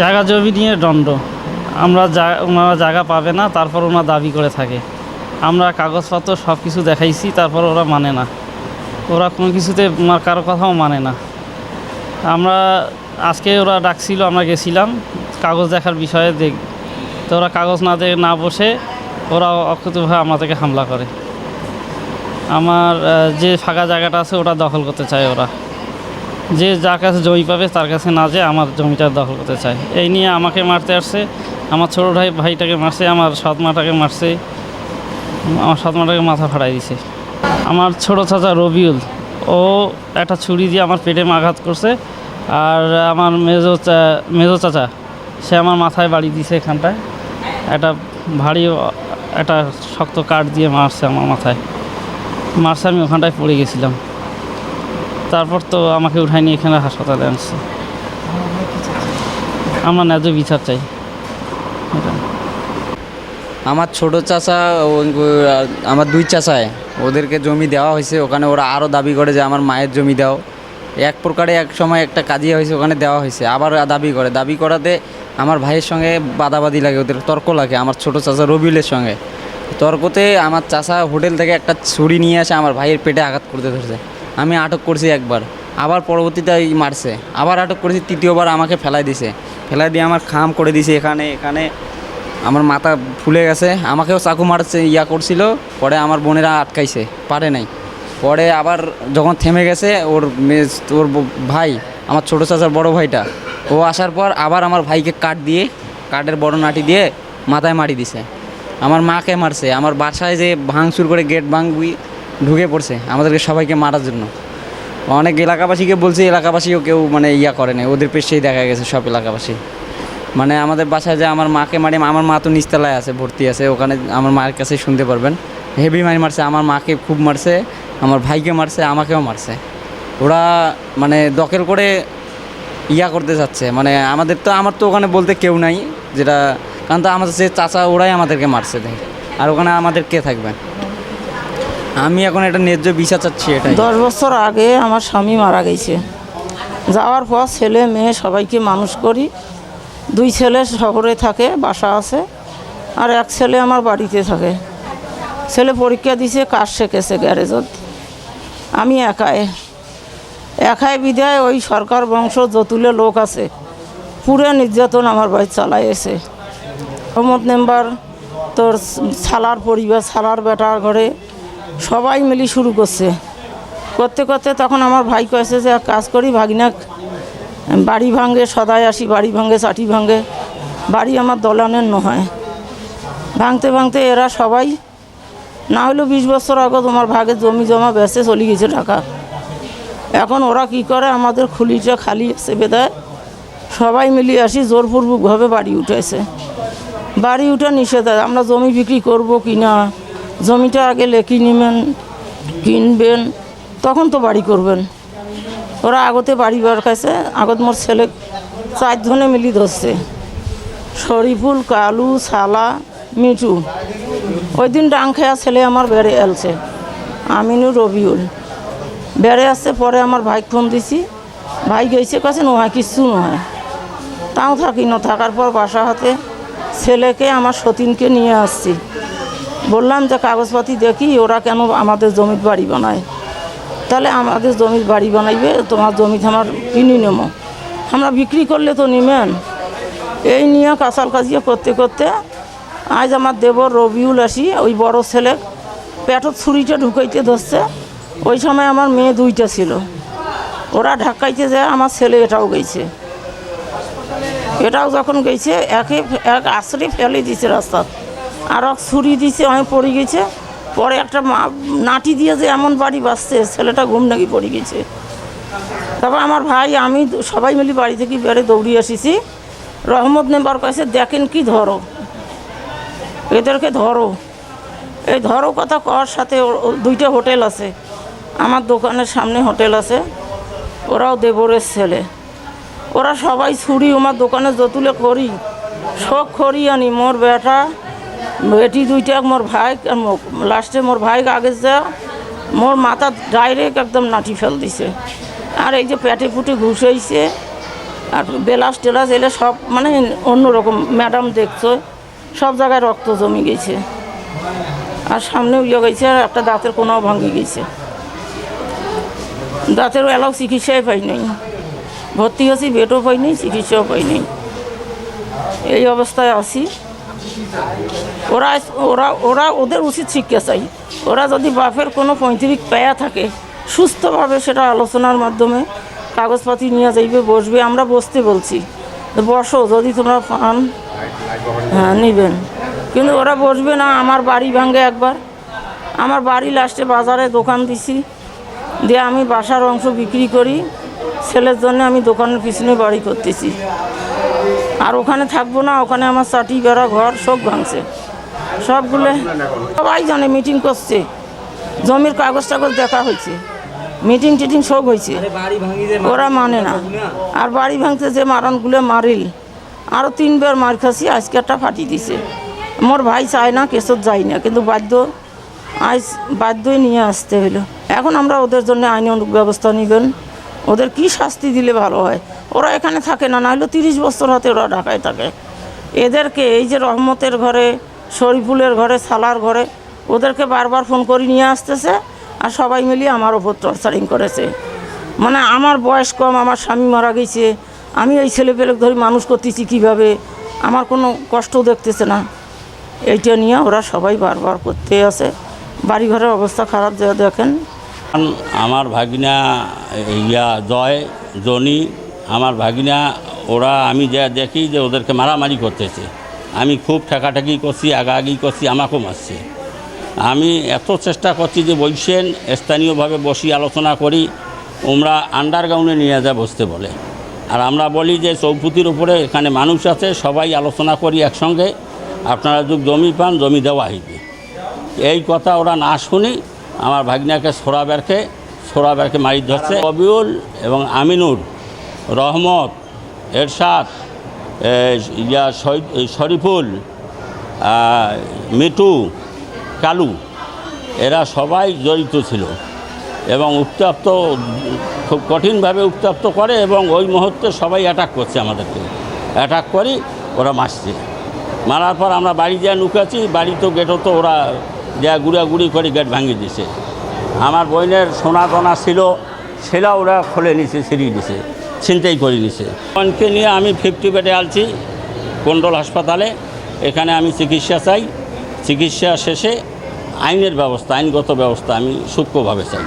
জায়গা জমি নিয়ে দণ্ড আমরা ওনারা জায়গা পাবে না, তারপর ওনারা দাবি করে থাকে। আমরা কাগজপত্র সব কিছু দেখাইছি, তারপর ওরা মানে না। ওরা কোনো কিছুতে কারও কথাও মানে না। আমরা আজকে ওরা ডাকছিল, আমরা গেছিলাম, কাগজ দেখার বিষয়ে দেখ, তো ওরা কাগজ না দিয়ে না বসে ওরা অক্ষতভাবে আমাদেরকে হামলা করে। আমার যে ফাঁকা জায়গাটা আছে ওটা দখল করতে চায় ওরা। যে যার কাছে জমি পাবে, তার কাছে না যেয়ে আমার জমিটা দখল করতে চায়। এই নিয়ে আমাকে মারতে আসছে। আমার ছোটো ভাই, ভাইটাকে মারছে, আমার সৎ মাটাকে মারছে। আমার সৎ মাটাকে মাথা ফাটাই দিছে। আমার ছোটো চাচা রবিউল, ও একটা ছুরি দিয়ে আমার পেটে আঘাত করছে। আর আমার মেজো মেজো চাচা, সে আমার মাথায় বাড়ি দিছে এখানটায়। একটা ভারী, একটা শক্ত কাঠ দিয়ে মারছে আমার মাথায়। মারছে, আমি ওখানটায় পড়ে গেছিলাম। তারপর তো আমাকে উঠাই নিয়ে এখানে হাসপাতালে আনছে। আমরা ন্যায্য বিচার চাই। আমার ছোট চাচা আমার দুই চাচায় ওদেরকে জমি দেওয়া হয়েছে, ওখানে ওরা আরও দাবি করে যে আমার মায়ের জমি দাও। এক প্রকারে এক সময় একটা কাজিয়া হয়েছে, ওখানে দেওয়া হয়েছে, আবার দাবি করে। দাবি করাতে আমার ভাইয়ের সঙ্গে বাদাবাদি লাগে, ওদের তর্ক লাগে, আমার ছোট চাচা রবিউলের সঙ্গে। তর্কতে আমার চাচা হোটেল থেকে একটা ছুরি নিয়ে আসে আমার ভাইয়ের পেটে আঘাত করতে ধরছে। আমি আটক করছি একবার। আবার পরবর্তীতে মারছে। আবার আটক করেছি, তৃতীয়বার আমাকে ফেলাই দিছে। ফেলাই দিয়ে আমার খাম করে দিছে এখানে এখানে। আমার মাথা ফুলে গেছে। আমাকেও চাকু মারছে, ইয়া করছিল। পরে আমার বোনেরা আটকাইছে। পারে নাই। পরে আবার যখন থেমে গেছে, ওর ওর ভাই, আমার ছোটো চাচার বড় ভাইটা, ও আসার পর আবার আমার ভাইকে কাঠ দিয়ে, কাঠের বড় নাটি দিয়ে মাথায় মারি দিছে। আমার মাকে মারছে। আমার বাসায় যে ভাঙচুর করে গেট ভাঙবি ঢুকে পড়ছে। আমাদেরকে সবাইকে মারার জন্য। অনেক এলাকাবাসীকে বলছে, এলাকাবাসীও কেউ মানে ইয়া করে নাই। ওদের পেশেই দেখা গেছে সব এলাকাবাসী। মানে আমাদের বাসায় যে আমার মাকে মারি, আমার মা তো নিচতলায় আছে, ভর্তি আছে। ওখানে আমার মায়ের কাছে শুনতে পারবেন। হেভি মারি মারছে, আমার মাকে খুব মারছে, আমার ভাইকে মারছে, আমাকেও মারছে। ওরা মানে দখল করে ইয়া করতে যাচ্ছে মানে আমাদের তো, আমার তো ওখানে বলতে কেউ নাই, যেটা কারণ তো আমাদের যে চাচা, ওরাই আমাদেরকে মারছে দেখ। আর ওখানে আমাদের কে থাকবে? আমি এখন একটা ন্যায্য বিচার চাচ্ছি এটাই। দশ বছর আগে আমার স্বামী মারা গেছে। যাওয়ার পর ছেলে মেয়ে সবাইকে মানুষ করি। দুই ছেলে শহরে থাকে, বাসা আছে, আর এক ছেলে আমার বাড়িতে থাকে। ছেলে পরীক্ষা দিছে, কাজ শেখেছে গ্যারেজত। আমি একাই। একাই বিদায় ওই সরকার বংশ যতুলে লোক আছে। পুরো নির্যাতন আমার বাড়ি চালাইছে মোহাম্মদ মেম্বার, তোর ছালার পরিবার ছালার বেটার ঘরে সবাই মিলি শুরু করছে। করতে করতে তখন আমার ভাই কয়েছে যে কাজ করি, ভাগিনাক, বাড়ি ভাঙ্গে সদায় আসি, বাড়ি ভাঙ্গে চাটি ভাঙ্গে বাড়ি আমার দলানের নয় ভাঙতে ভাঙতে এরা সবাই, না হলেও বিশ বছর আগে তোমার ভাগে জমি জমা বেচে চলে গেছে টাকা এখন ওরা কি করে? আমাদের খুলিটা খালি আছে বেদায় সবাই মিলিয়ে আসি জোরপূর্বকভাবে বাড়ি উঠেছে বাড়ি উঠে নিষেধ আমরা জমি বিক্রি করব কি না জমিটা আগে লেখি নেবেন, কিনবেন, তখন তো বাড়ি করবেন। ওরা আগতে বাড়ি বার কাছে আগত মোর ছেলে চার ধনে মিলি ধরছে। শরীফুল কালু সালা মিঠু। ওই দিন ডাং খেয়া ছেলে আমার বেড়ে এলছে, আমিনু রবিউল। বেড়ে আসছে, পরে আমার ভাই ফোন দিছি। ভাই গেছে কাছে নয় কিচ্ছু নয় তাও থাকি না, থাকার পর বাসা হাতে ছেলেকে, আমার সতীনকে নিয়ে আসছি। বললাম যে কাগজপাতি দেখি, ওরা কেন আমাদের জমির বাড়ি বানায়? তাহলে আমাদের জমির বাড়ি বানাইবে, তোমার জমি আমার কিনে নেব। আমরা বিক্রি করলে তো নিবেন। এই নিয়ে কাঁচাল কাজিয়ে করতে করতে আজ আমার দেবর রবিউল আসি, ওই বড় ছেলে পেটত ছুরিটা ঢুকাইতে ধরছে। ওই সময় আমার মেয়ে দুইটা ছিল। ওরা ঢাকাইতে যায়, আমার ছেলে এটাও গেছে। এটাও যখন গেছে, একে এক আশ্রে ফেলে দিছে রাস্তা আর ছুরি দিছে, আমি পড়ে গেছে। পরে একটা মা- নাটি দিয়ে যে এমন বাড়ি বাঁচছে, ছেলেটা ঘুম নাকি পড়ে গেছে। তারপর আমার ভাই, আমি সবাই মিলে বাড়ি থেকে বেড়ে দৌড়িয়ে এসেছি। রহমত নেবার কাছে দেখেন কি ধরো। এদেরকে ধরো। এই ধরো কথা কর সাথে দুইটা হোটেল আছে। আমার দোকানের সামনে হোটেল আছে। ওরাও দেবরের ছেলে। ওরা সবাই ছুরি আমার দোকানে যতুলে করি সব খড়ি আনি, মোর বেটা বেটি দুইটা, মোর ভাই লাস্টে মোর ভাই আগে যা, মোর মাথা ডাইরেক্ট একদম নাটি ফেল দিছে। আর এই যে পেটে ফুটে ঘুষাইছে আর বেলাস টেলাস এলে সব মানে অন্যরকম ম্যাডাম দেখছ, সব জায়গায় রক্ত জমে গেছে। আর সামনেও ইয়ে গেছে, আর একটা দাঁতের কোনাও ভাঙি গেছে। দাঁতেরও এলাও চিকিৎসাই পাই নাই। ভর্তি হয়েছি, বেডও পাই নাই, চিকিৎসাও পাই নাই। এই অবস্থায় আছি। ওরা ওরা ওরা ওদের উচিত শিক্ষা চাই ওরা যদি বাপের কোনো পৈতৃক পেয়া থাকে, সুস্থভাবে সেটা আলোচনার মাধ্যমে কাগজপাতি নিয়ে যাইবে, বসবে, আমরা বসতে বলছি। বসো, যদি তোমরা পান হ্যাঁ নেবেন। কিন্তু ওরা বসবে না, আমার বাড়ি ভাঙে একবার। আমার বাড়ি লাস্টে বাজারে দোকান দিছি, দিয়ে আমি বাসার অংশ বিক্রি করি। ছেলের জন্য আমি দোকানের পিছনে বাড়ি করতেছি। আর ওখানে থাকব না, ওখানে আমার চাটি বেড়া ঘর সব ভাঙছে। সবগুলো সবাই জানে মিটিং করছে। জমির কাগজ টাগজ দেখা হয়েছে। মিটিং টিটিং সব হয়েছে। ওরা মানে না। আর বাড়ি ভাঙতে যে মারণগুলো মারিল আরও তিনবার মার খাসি, আজকে একটা ফাটি দিছে। মোর ভাই চায় না কেসত যাই না। কিন্তু বাধ্য, আজ বাধ্যই নিয়ে আসতে হলো এখন আমরা ওদের জন্য আইনি ব্যবস্থা নেবেন। ওদের কি শাস্তি দিলে ভালো হয়? ওরা এখানে থাকে না, নাহলে তিরিশ বছর হাতে ওরা ঢাকায় থাকে। এদেরকে এই যে রহমতের ঘরে, শরীফুলের ঘরে, সালার ঘরে, ওদেরকে বারবার ফোন করে নিয়ে আসতেছে আর সবাই মিলিয়ে আমার ওপর টর্চারিং করেছে। মানে আমার বয়স কম, আমার স্বামী মারা গেছে, আমি এই ছেলে পেলে ধরে মানুষ করতেছি কীভাবে? আমার কোনো কষ্ট দেখতেছে না। এইটা নিয়ে ওরা সবাই বারবার করতে আছে। বাড়ি ঘরের অবস্থা খারাপ দেখেন। আমার ভাগিনা, ইয়া, জয়, জনি, আমার ভাগিনা, ওরা আমি যা দেখি যে ওদেরকে মারামারি করতেছে। আমি খুব ঠেকাঠেকি করছি, আগাআগি করছি, আমাকেও মারছে। আমি এত চেষ্টা করছি যে বৈশেন স্থানীয়ভাবে বসি আলোচনা করি ওমরা আন্ডারগ্রাউন্ডে নিয়ে যা বসতে বলে। আর আমরা বলি যে চৌপুতির উপরে এখানে মানুষ আছে, সবাই আলোচনা করি একসঙ্গে, আপনারা যদি জমি পান, জমি দেওয়া হইবে। এই কথা ওরা না শুনি আমার ভাগনাকে সোরাবেরকে সোরাবেরকে মারি ধরছে। কবিউল এবং আমিনুর, রহমত, এরশাদ ইয়া শরীফুল মিটু কালু, এরা সবাই জড়িত ছিল এবং উত্তাপ্ত, খুব কঠিনভাবে উত্তাপ্ত করে এবং ওই মুহূর্তে সবাই অ্যাটাক করছে আমাদেরকে। অ্যাটাক করি, ওরা মারছে। মারার পর আমরা বাড়ি যা নুকাছি বাড়ি তো গেটও তো ওরা যা গুড়াগুড়ি করে গেট ভাঙিয়ে দিছে। আমার বোনের সোনা দানা ছিল, সেটা ওরা খুলে নিছে, ছিঁড়িয়ে দিছে, ছিনতাই করে নিছে। বোনকে নিয়ে আমি ফিফটি বেডে আলছি কন্ডল হাসপাতালে। এখানে আমি চিকিৎসা চাই। চিকিৎসা শেষে আইনের ব্যবস্থা, আইনগত ব্যবস্থা আমি সূক্ষ্মভাবে চাই।